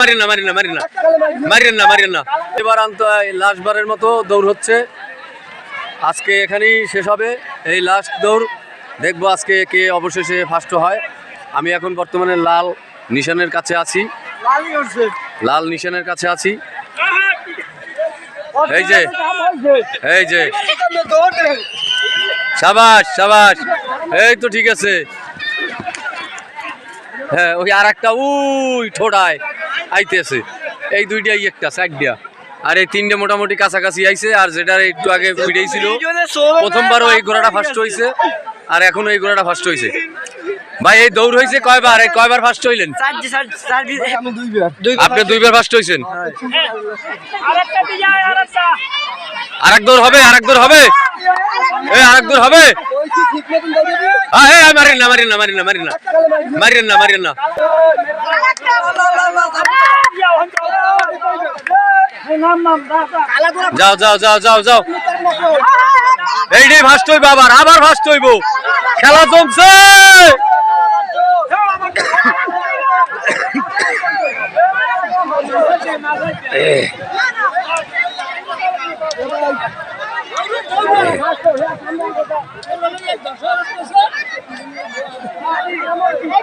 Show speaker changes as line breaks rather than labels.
মারি না মারি না মারি না মারিয়েন না মারিয়েন না এবার আন্ত লাস্টবারের মতো দৌড় হচ্ছে। আজকে এখানেই শেষ হবে। এই লাস্ট দৌড়। দেখব আজকে কে অবশেষে ফার্স্ট হয়। আমি এখন বর্তমানে লাল নিশানের কাছে আছি। লাল নিশানের কাছে আছি। এই যে এই যে। সাবাস সাবাস। এই তো ঠিক আছে। হ্যাঁ ওই আর একটা উই ঠোঁটায় আইতেছে। এই দুইটাই একটা সাইড দিয়া। আর এই তিনটে মোটামুটি কাছাকাছি আইছে আর যেটার একটু আগে ফিরেছিল প্রথমবারও এই ঘোড়াটা ফার্স্ট হইছে আর এখনও এই ঘোড়াটা ফার্স্ট হইছে। ভাই এই দৌড় হইছে কয়বার? এই কয়বার ফার্স্ট হইলেন? আপনি দুইবার। ফার্স্ট হইছেন? আর এক দৌড় হবে আর এক দৌড় হবে। এই আর এক দৌড় হবে। মারিন না মারিন না মারিন না না। মারিন না মারিন না। যাও যাও যাও যাও যাও। এইটাই ফার্স্ট হইব আবার আবার ফার্স্ট হইব। খেলা জমছে।
You.